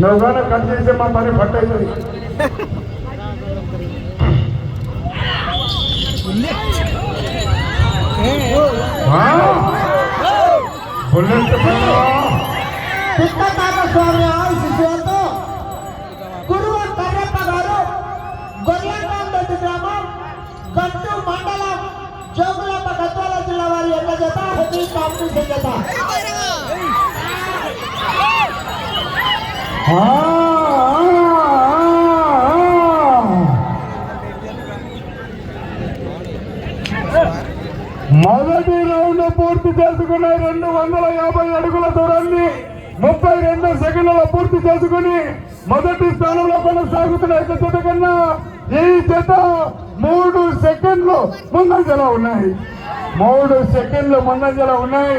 నువ్వు కానీ కట్ చేస్తే మా పని పట్టు అవుతుంది బుల్లెట్ కృష్ణతాత స్వామి ఆశిస్సులతో గురువు కర్రప్ప గారు గొర్రెకాంబెడ్డి గ్రామం గట్టు మండలం జోగులాంబ గద్వాల జిల్లా వారి యొక్క జత హెవీ కాంపిటీషన్ జత మొదటి రౌండ్ పూర్తి చేసుకుని రెండు వందల యాభై అడుగుల దూరాన్ని ముప్పై రెండు సెకండ్లలో పూర్తి చేసుకుని మొదటి స్థానంలో కొనసాగుతున్న యొక్క జత కన్నా ఈ జత మూడు సెకండ్లు ముందంజలో ఉన్నాయి. మూడు సెకండ్లు ముందంజలో ఉన్నాయి.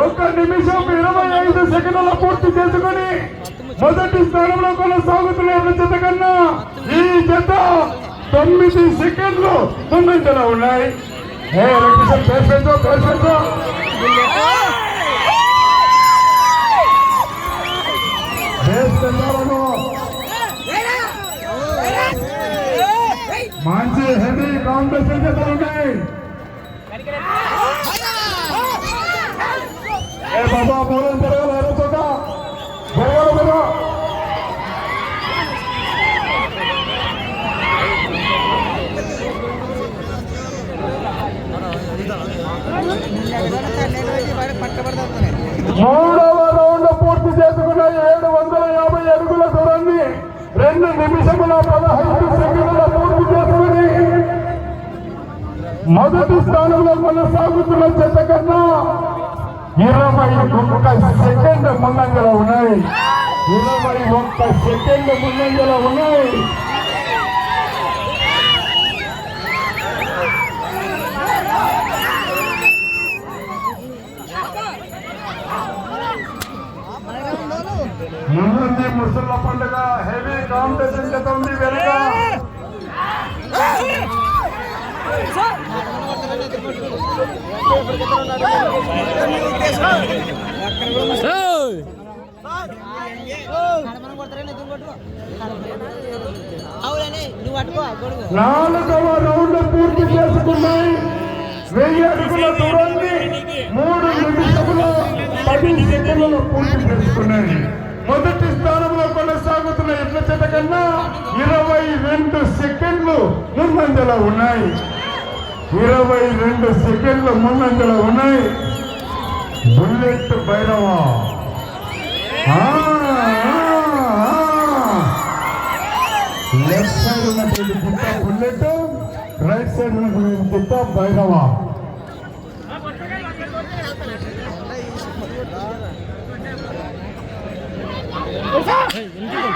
ఒక్క నిమిషం ఇరవై ఐదు సెకండ్ల పూర్తి చేసుకుని మొదటి స్థానంలో కొనసాగుతున్న జత కన్నా ఈ జత తొమ్మిది సెకండ్లు ముందంజలో ఉన్నాయి ఏ పేర్పెట్టో పేర్పెట్టో హెవీ కాంపిటీషన్ ఉన్నాయి ఏ బాబా మూడవ రౌండ్ పూర్తి చేసుకున్న ఏడు వందల యాభై అడుగుల దూరాన్ని రెండు నిమిషముల పదహైదు సెకండ్ల మొదటి స్థానంలో కొనసాగుతున్న చెత్త కన్నా ఇరవై ఒక్క సెకండ్ ముందంజలో ఉన్నాయి. ఇరవై ఒక్క సెకండ్ ముందంజలో ఉన్నాయి. ముందుంది ముసళ్ళ పండుగ. హెవీ కాంపిటీషన్ చేత ఉంది వెనక. నాలుగవ రౌండ్ పూర్తి చేసుకున్నాయి. వెయ్యి అడుగుల దూరాన్ని మూడు నిమిషముల పది సెకండ్లలో పూర్తి చేసుకున్నాయి. మొదటి స్థానంలో కొనసాగుతున్న ఎట్ల చేత కన్నా ఇరవై రెండు సెకండ్లు ముందంజలో ఉన్నాయి. ఇరవై రెండు సెకండ్ల ముందంజలో ఉన్నాయి. బుల్లెట్ భైరవా. లెఫ్ట్ సైడ్ ఉన్నటువంటి గుట్ట బుల్లెట్ రైట్ సైడ్ ఉన్నటువంటి గుట్ట భైరవ. ఎందుకు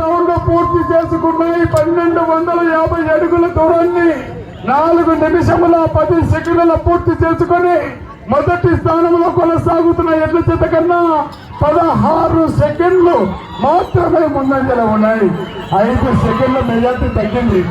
రౌండ్ పూర్తి చేసుకున్నాయి పన్నెండు వందల యాభై అడుగుల దూరాన్ని నాలుగు నిమిషముల పది సెకండ్ల పూర్తి చేసుకొని మొదటి స్థానంలో కొనసాగుతున్న ఎడ్ల చేత కన్నా పదహారు సెకండ్లు మాత్రమే ముందంజలో ఉన్నాయి. ఐదు సెకండ్ల మెజార్టీ తగ్గింది.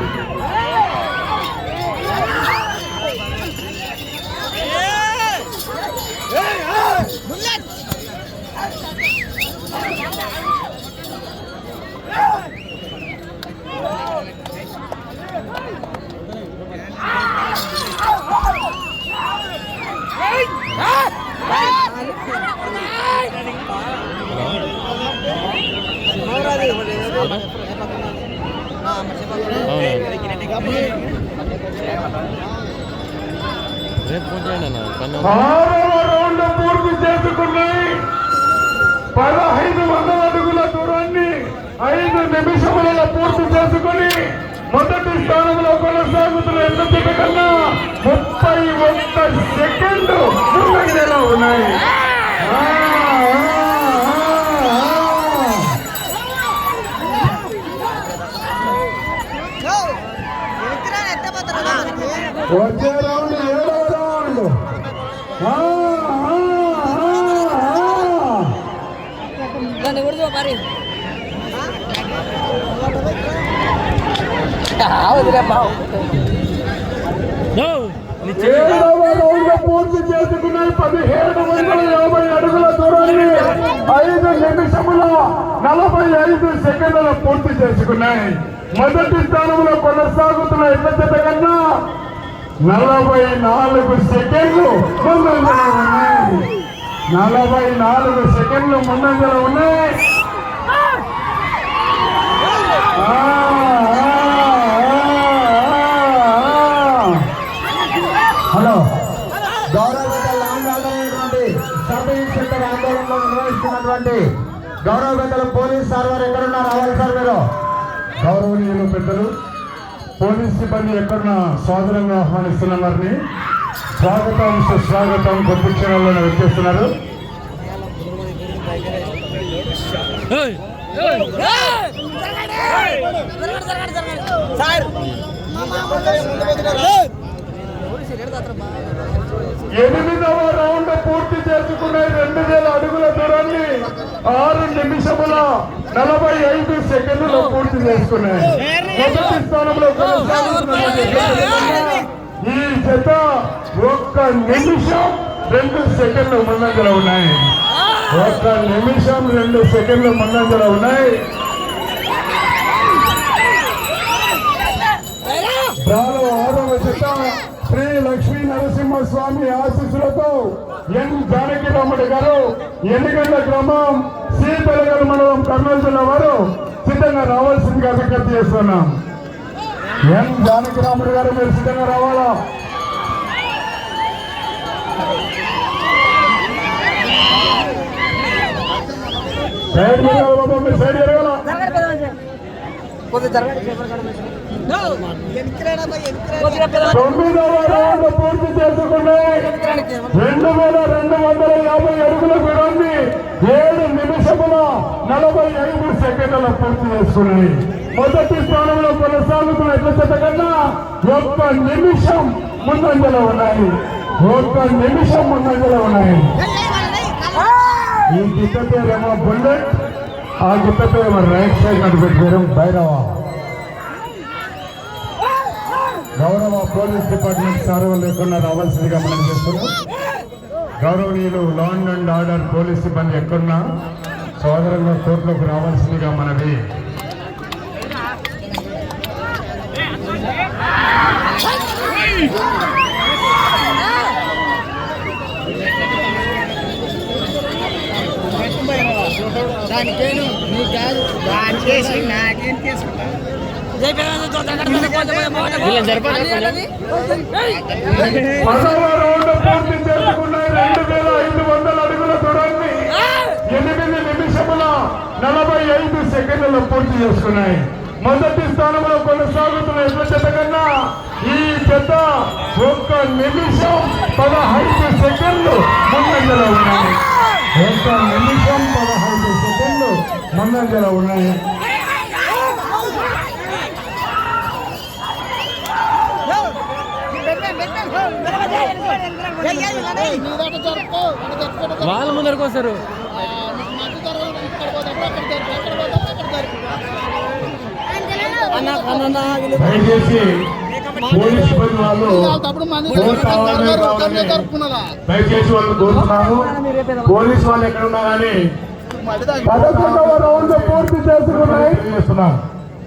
పూర్తి చేసుకున్నాయి పదహైదు వందల అడుగుల దూరాన్ని ఐదు నిమిషములలో పూర్తి చేసుకుని మొదటి స్థానంలో కొనసాగుతున్న ఎంత కన్నా ముప్పై ఒక్క సెకండ్లు ఉన్నాయి. వచ్చే రౌండ్ ఏడవ రౌండ్ మరి. పూర్తి చేసుకున్నాయి. పదిహేడు వందల యాభై అడుగుల దూరాన్ని ఐదు నిమిషముల నలభై ఐదు సెకండ్ల పూర్తి చేసుకున్నాయి. మొదటి స్థానంలో కొనసాగుతున్న ఎట్ల జత కన్నా నలభై నాలుగు సెకండ్లు ముందంజలో ఉన్నాయి. నలభై నాలుగు సెకండ్లు ముందంజలో ఉన్నాయి. హలో. గౌరవగత ఆందోళనటువంటి ఆర్డర్ సబ్ ఇన్స్పెక్టర్ ఆందోళనలో నిర్వహిస్తున్నటువంటి గౌరవగతలు పోలీస్ సార్ వారు ఎక్కడున్నారు? రావాలి సార్ మీరు. గౌరవనీయులు పెద్దలు పోలీస్ సిబ్బంది ఎక్కడున్న సాదరంగా ఆహ్వానిస్తున్న వారిని. స్వాగతం సుస్వాగతం కొద్ది క్షణాల్లో వచ్చేస్తున్నారు. సార్! ఎనిమిదవ రౌండ్ పూర్తి చేసుకునే రెండు వేల అడుగుల దూరాన్ని ఆరు నిమిషముల నలభై ఐదు సెకండ్లు పూర్తి చేసుకున్నాయి మొదటి స్థానంలో ఈ జత ఒక్క నిమిషం రెండు సెకండ్లు ముందంజలో ఉన్నాయి. ఒక్క నిమిషం రెండు సెకండ్లు ముందంజలో ఉన్నాయి. రాలో ఆరవ జత. శ్రీ లక్ష్మీ నరసింహస్వామి ఆశీస్సులతో ఎన్ జానకిరాముడు గారు ఎన్నిగండ్ల గ్రామం సీతలగల్ మండలం కర్నూలు జిల్లా వారు సిద్ధంగా రావాల్సిందిగా విజ్ఞప్తి చేస్తున్నాం. ఎన్ జానకిరాముడు గారు మీరు సిద్ధంగా రావాలా? సైడ్ జరగాలి బాబా మీరు సైడ్ జరగాల తొమ్మిదవ రౌండ్ పూర్తి చేసుకున్నాయి రెండు వేల రెండు వందల యాభై అడుగుల దూరాన్ని ఏడు నిమిషముల నలభై ఐదు సెకండ్ల పూర్తి చేసుకున్నాయి మొదటి స్థానంలో కొనసాగుతున్న చెత్త కన్నా ఒక్క నిమిషం ముందంజలో ఉన్నాయి. ఒక్క నిమిషం ముందంజలో ఉన్నాయి. ఈ గిత్త పేరేమో బుల్లెట్ ఆ గిత్త పేరేమో రైట్ సైడ్ నటు పెట్టారు భైరవ. గౌరవ పోలీస్ డిపార్ట్మెంట్ సార్ వాళ్ళు ఎక్కడున్నా రావాల్సిందిగా మనం చేస్తున్నాం. గౌరవనీయులు లాండ్ అండ్ ఆర్డర్ పోలీస్ సిబ్బంది ఎక్కడున్నా సోదరంగా కోర్టులోకి రావాల్సిందిగా మనవి. దానికేను? నీ కాదు. దానికేసి నాకేం చేసుకుంటా రౌండ్ పూర్తి చేసుకున్నాయి రెండు వేల ఐదు వందల అడుగుల దూరాన్ని ఎనిమిది నిమిషముల నలభై ఐదు సెకండ్లలో పూర్తి చేసుకున్నాయి. మొదటి స్థానంలో కొనసాగుతున్న ఎట్ల కన్నా ఈ జత ఒక్క నిమిషం పదహైదు సెకండ్లు ముందంజలో ఉన్నాయి. ఒక్క నిమిషం పదహైదు సెకండ్లు ముందంజలో ఉన్నాయి. వాళ్ళ ముందరకు వస్తారు. దయచేసి పోలీస్ వాళ్ళు దయచేసి పోలీస్ వాళ్ళు ఎక్కడ ఉన్నా కానీ పదకొండవ రౌండ్ పూర్తి చేసుకున్నాయి. చేస్తున్నాం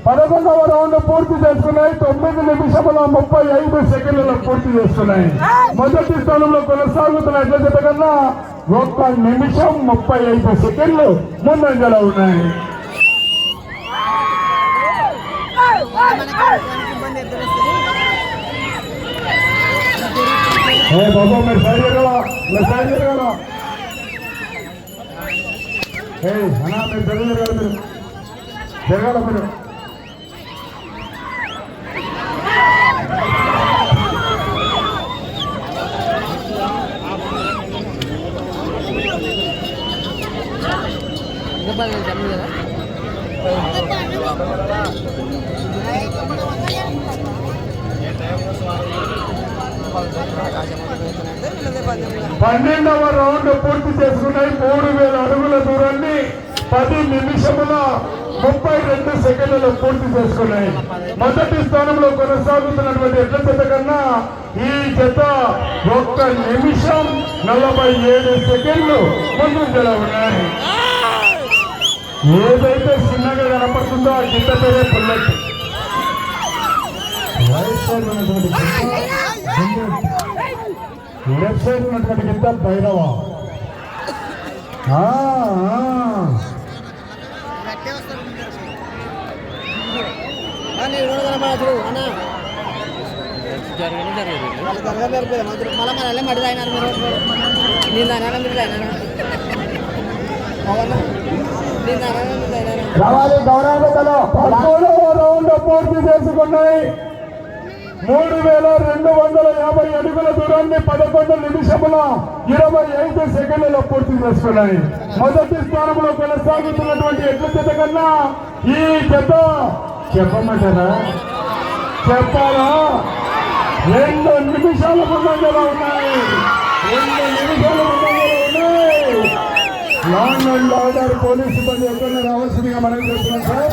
పదకొండవ రౌండ్ పూర్తి చేసుకున్నాయి. తొమ్మిది నిమిషముల ముప్పై ఐదు సెకండ్లలో పూర్తి చేస్తున్నాయి మొదటి స్థానంలో కొనసాగుతున్న ఎట్ల కన్నా ఒక్క నిమిషం ముప్పై ఐదు సెకండ్లు ముందంజలో ఉన్నాయి. మనకి మీరు సైడ్ మీరు సైడ్ జరగరా ఏ అన్నా మీరు జరగ జరగాలి మీరు జరగాల మీరు పన్నెండవ రౌండ్ పూర్తి చేసుకున్నాయి. మూడు వేల అడుగుల దూరాన్ని పది నిమిషముల ముప్పై రెండు సెకండ్లలో పూర్తి చేసుకున్నాయి. మొదటి స్థానంలో కొనసాగుతున్నటువంటి ఎడ్ల జత కన్నా ఈ జత ఒక్క నిమిషం నలభై ఏడు సెకండ్లు ముందుంజలో ఉన్నాయి. ఏదైతే చిన్నగా కనపడుతుందో ఆ గిట్ట పేరే పుల్లెట్ రైట్ సైడ్ ఉన్నటువంటి గిత్త బుల్లెట్. లెఫ్ట్ సైడ్ ఉన్నటువంటి గిత్త భైరవ రావాలి గౌరవ పూర్తి చేసుకున్నాయి మూడు వేల రెండు వందల యాభై అడుగుల దూరాన్ని పదకొండు నిమిషముల ఇరవై ఐదు సెకండ్లలో పూర్తి చేసుకున్నాయి. మొదటి స్థానంలో కొనసాగుతున్నటువంటి ఎడ్ల జత కన్నా ఈ జత చెప్పమంటారా? చెప్పాలా? రెండు నిమిషాల ముందంజలో ఉన్నాయి. రెండు నిమిషాల ముందంజలో ఉన్నాయి. లాంగ్ అండ్ ఆర్డర్ పోలీసు బండి ఎక్కడ రావాల్సిందిగా మనం చేస్తున్నాం సార్.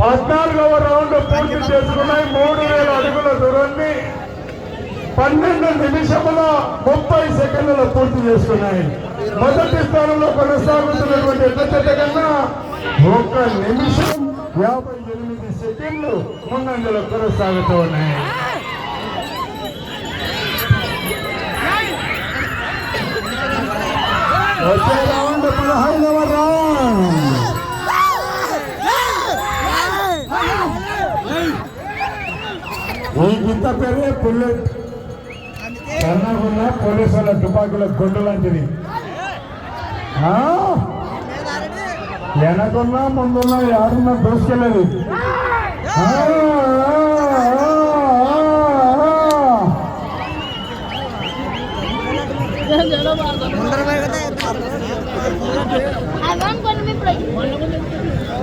పద్నాలుగవ రౌండ్ పూర్తి చేసుకున్నాయి. మూడు వేల అడుగుల దూరాన్ని పన్నెండు నిమిషముల ముప్పై సెకండ్లలో పూర్తి చేసుకున్నాయి. మొదటి స్థానంలో కొనసాగుతున్నటువంటి ఎడ్ల కన్నా ఒక నిమిషం యాభై ఎనిమిది సెకండ్లు ముందంజలో కొనసాగుతూ ఉన్నాయి. వచ్చే రౌండ్ పదహైదవ రౌండ్ ఈ గింత పేరే బుల్లెట్ కర్ణాకున్న పోలీసుల తుపాకుల గుండు లాంటిది వెనకున్నా ముందున్నా ఎవరున్నా దూసుకెళ్ళదు ఆ, ఆ, ఆ, ఆ. I want one to play.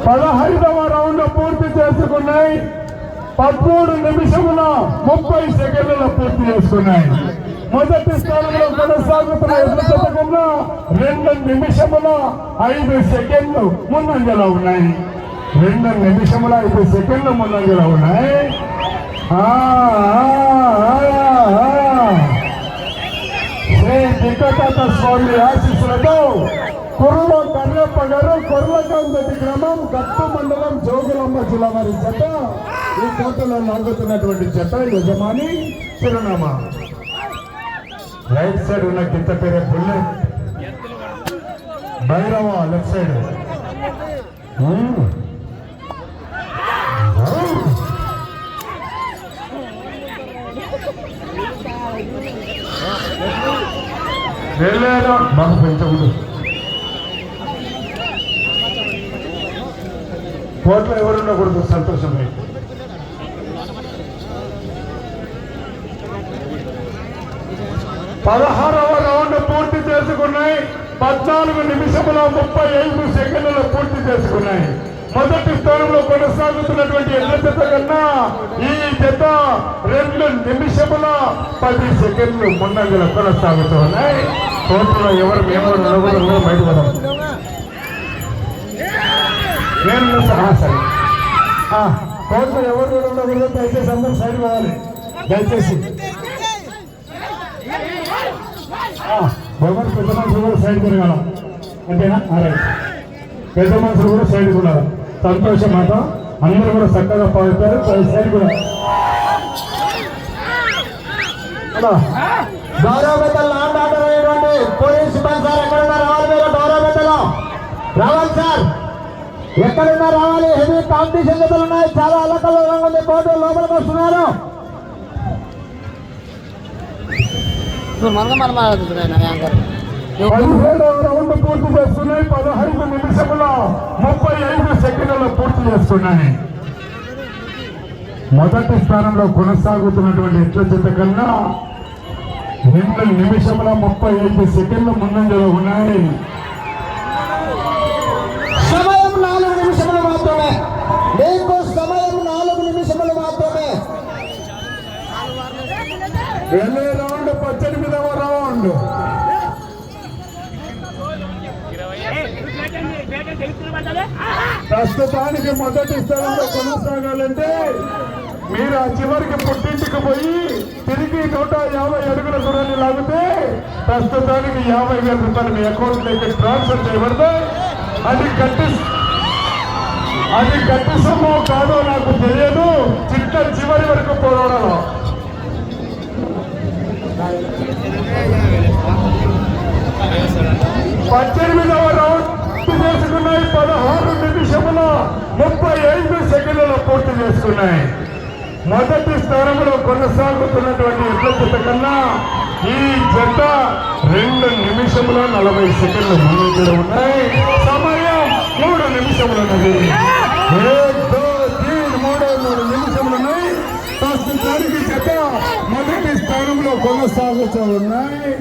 పదహైదవ రౌండ్ పూర్తి చేసుకున్నాయి. పదమూడు నిమిషముల ముప్పై సెకండ్లలో పూర్తి చేసుకున్నాయి. మొదటి స్థానంలో కొనసాగుతున్న ఎదురు జత రెండు నిమిషముల ఐదు సెకండ్లు ముందంజలో ఉన్నాయి. రెండు నిమిషముల ఐదు సెకండ్లు ముందంజలో ఉన్నాయి. శ్రీ దిక్కత స్వామి ఆశీస్సులతో కుర్ర కర్రప్ప గారు కొర్లకాంతటి గ్రామం గట్టు మండలం జోగులమ్మ జిల్లా వారి జత. ఈ కోటలో లాగుతున్నటువంటి జత యజమాని చిరునామా. రైట్ సైడ్ ఉన్న గిత్త పేరే బుల్లెట్ భైరవ లెఫ్ట్ సైడ్. ఉమ్. వెళ్ళారా? బాగా పెంచకూడదు. కోట్లో ఎవరు ఉండకూడదు సంతోషమే పదహారవ రౌండ్ పూర్తి చేసుకున్నాయి. పద్నాలుగు నిమిషముల ముప్పై ఐదు సెకండ్లు పూర్తి చేసుకున్నాయి. మొదటి స్థానంలో కొనసాగుతున్నటువంటి ఎడ్ల జత కన్నా ఈ జత రెండు నిమిషముల పది సెకండ్లు ముందంజల కొనసాగుతున్నాయి కోర్టులో ఎవరు ఎవరు నలుగురు నేను సరే. కోర్టు ఎవరు కూడా ఉండకూడదు దయచేసి అందరూ సైడ్ పోవాలి. దయచేసి. ఎవరు పెద్ద మనుషులు కూడా సైడ్ తిరగాల. అంతేనా అరే పెద్ద మనుషులు కూడా సైడ్ కూడా సంతోషం మాట. అందరూ కూడా చక్కగా పాడుతారు. సైడ్ కూడా. గౌరవ పెద్దలు ఆర్డర్ అయినటువంటి పోలీస్ సిబ్బంది సార్ ఎక్కడున్నా రావాలి మీరు గౌరవ పెద్దలు రావాలి సార్. ఎక్కడున్నా రావాలి. హెవీ కాంపిటీషన్ జతలు ఉన్నాయి. చాలా అలకల్లో ఉంది. కోర్టు లోపలికి వస్తున్నారు. రౌండ్ పూర్తి చేస్తున్నాయి. పదహైదు నిమిషముల ముప్పై ఐదు సెకండ్ల పూర్తి చేస్తున్నాయి. మొదటి స్థానంలో కొనసాగుతున్నటువంటి ఎట్ల జత కన్నా రెండు నిమిషముల ముప్పై ఐదు సెకండ్ల ముందంజలో ఉన్నాయి. వెళ్ళే రౌండ్ పద్దెనిమిదవ రౌండ్. ప్రస్తుతానికి మొదటి స్థలంలో కొనసాగాలంటే మీరు ఆ చివరికి పుట్టింటికి పోయి తిరిగి నూట యాభై అడుగుల దూరాన్ని లాగితే ప్రస్తుతానికి యాభై వేల రూపాయలు మీ అకౌంట్లోకి ట్రాన్స్ఫర్ చేయబడతాయి. అది గట్టి అది గట్టి సొమ్ము కాదో నాకు తెలియదు. చిట్ట చివరి వరకు పోరాడాలి. పద్దెనిమిదవ రౌండ్ చేసుకున్నాయి పదహారు నిమిషముల ముప్పై ఐదు సెకండ్లలో పూర్తి చేసుకున్నాయి. మొదటి స్థానంలో కొనసాగుతున్నటువంటి ఎడ్ల జత కన్నా ఈ జత రెండు నిమిషముల నలభై సెకండ్ల ముందు ఉన్నాయి. సమయం మూడు నిమిషములు ఉన్నది. మూడు మూడు నిమిషములు ఉన్నాయి. ప్రస్తుతానికి జత స్థానంలో కొనసాగుతూ ఉన్నాయి.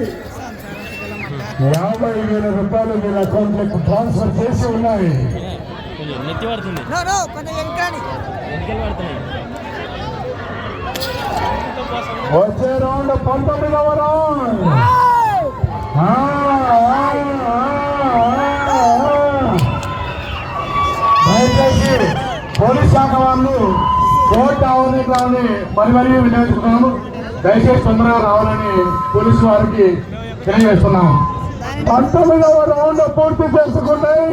యాభై వేల రూపాయలు వీళ్ళ అకౌంట్లకు ట్రాన్స్ఫర్ చేసి ఉన్నాయి. వచ్చే రౌండ్ పంతొమ్మిదవ రౌండ్. ఆ, ఆ, ఆ, ఆ, ఆ. దయచేసి పోలీస్ శాఖ వాళ్ళు కోర్టు ఆవరణని మరి మరీ వినియోగించుకున్నాము దయచేసి తొందరగా రావాలని పోలీసు వారికి తెలియజేస్తున్నాము పంతొమ్మిదవ రౌండ్ పూర్తి చేసుకున్నాయి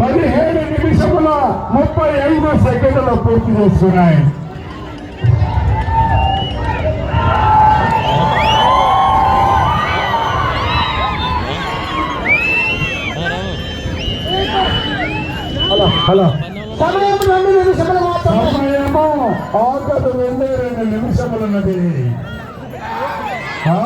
పదిహేడు నిమిషముల ముప్పై ఐదు సెకండ్లు పూర్తి చేస్తున్నాయి. Hello hello. సమయం రెండు నిమిషములు సమయము ఆఖరు రెండే రెండు నిమిషములున్నది ఆ,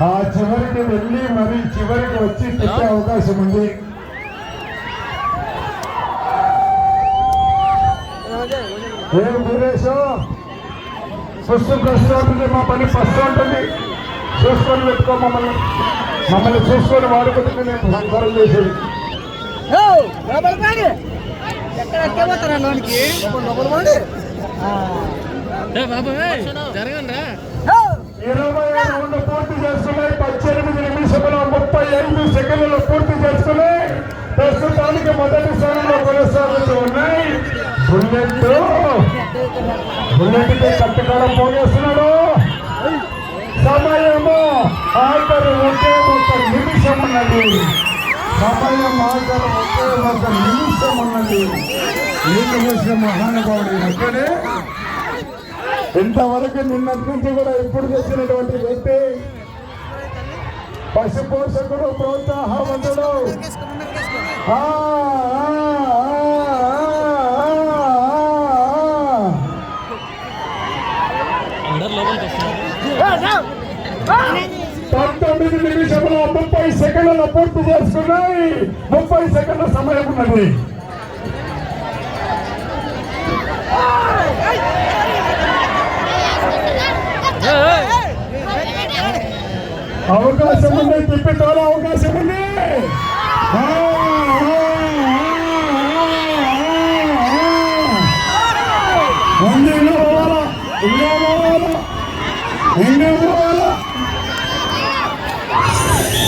ఆ, చివరికి వెళ్ళి మరి చివరికి వచ్చి పెట్టే అవకాశం ఉంది. ఏం వీరేష్ ఫస్ట్ ప్రశ్న మా పని ఫస్ట్ ఉంటుంది చూసుకొని పెట్టుకో మమ్మల్ని. మమ్మల్ని చూసుకొని వాడుకుంటే నేను సంసారం చేసేది. ఇరవై రౌండ్ పూర్తి చేసుకున్నాయి పద్దెనిమిది నిమిషముల ముప్పై ఐదు సెకండ్లు పూర్తి చేసుకున్నాయి ప్రస్తుతానికి మొదటి స్థానంలో కొనసాగుతూ ఉన్నాయి. బుల్లెట్. బుల్లెట్ కట్టుకోవడం పోగేస్తున్నాడు సమయము ఆఖరు ఒకే ఒక నిమిషం ఉన్నది సమయం ఆఖరు ఒకే ఒక నిమిషం ఉన్నది మహానుభావుడు ఒక్కడే? ఇంతవరకు నిన్నటి నుంచి కూడా ఎప్పుడు చేసినటువంటి వ్యక్తి పశు పోషకుడు ప్రోత్సాహవంతుడు. ఆ, ఆ, ఆ, ఆ, ఆ. అందరు లోపలికి వస్తున్నారు పంతొమ్మిది నిమిషముల ముప్పై సెకండ్ల పూర్తి చేసుకున్నాయి. ముప్పై సెకండ్ల సమయం ఉన్నది. అవకాశం ఉంది తిప్పి తోల అవకాశం ఉంది. ఇండియా ఆ, ఆ, ఆ, ఆ. ఉంది, ఇంకా పోవాలా ఇంకా పోవాలా ఇంకా పోవాలా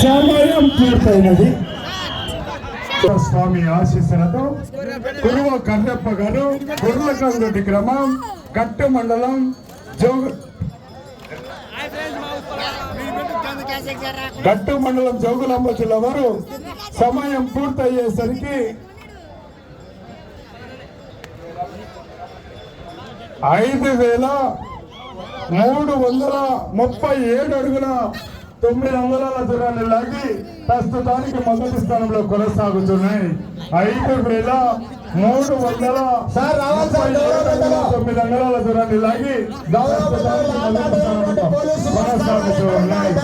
సమయం పూర్తయినది స్వామి ఆశీస్సులతో కురువ కన్నప్ప గారు కుర్లకందుటి క్రమం కట్టు మండలం జోగ గట్టు మండలం జోగులాంబ జిల్లా వారు సమయం పూర్తయ్యేసరికి ఐదు వేల మూడు వందల ముప్పై ఏడు అడుగుల తొమ్మిది అంగుళాల దూరాన్ని లాగి ప్రస్తుతానికి మొదటి స్థానంలో కొనసాగుతున్నాయి ఐదు వేల మూడు వందల. తొమ్మిది అంగుళాల దూరాన్ని లాగి కొనసాగుతున్నాయి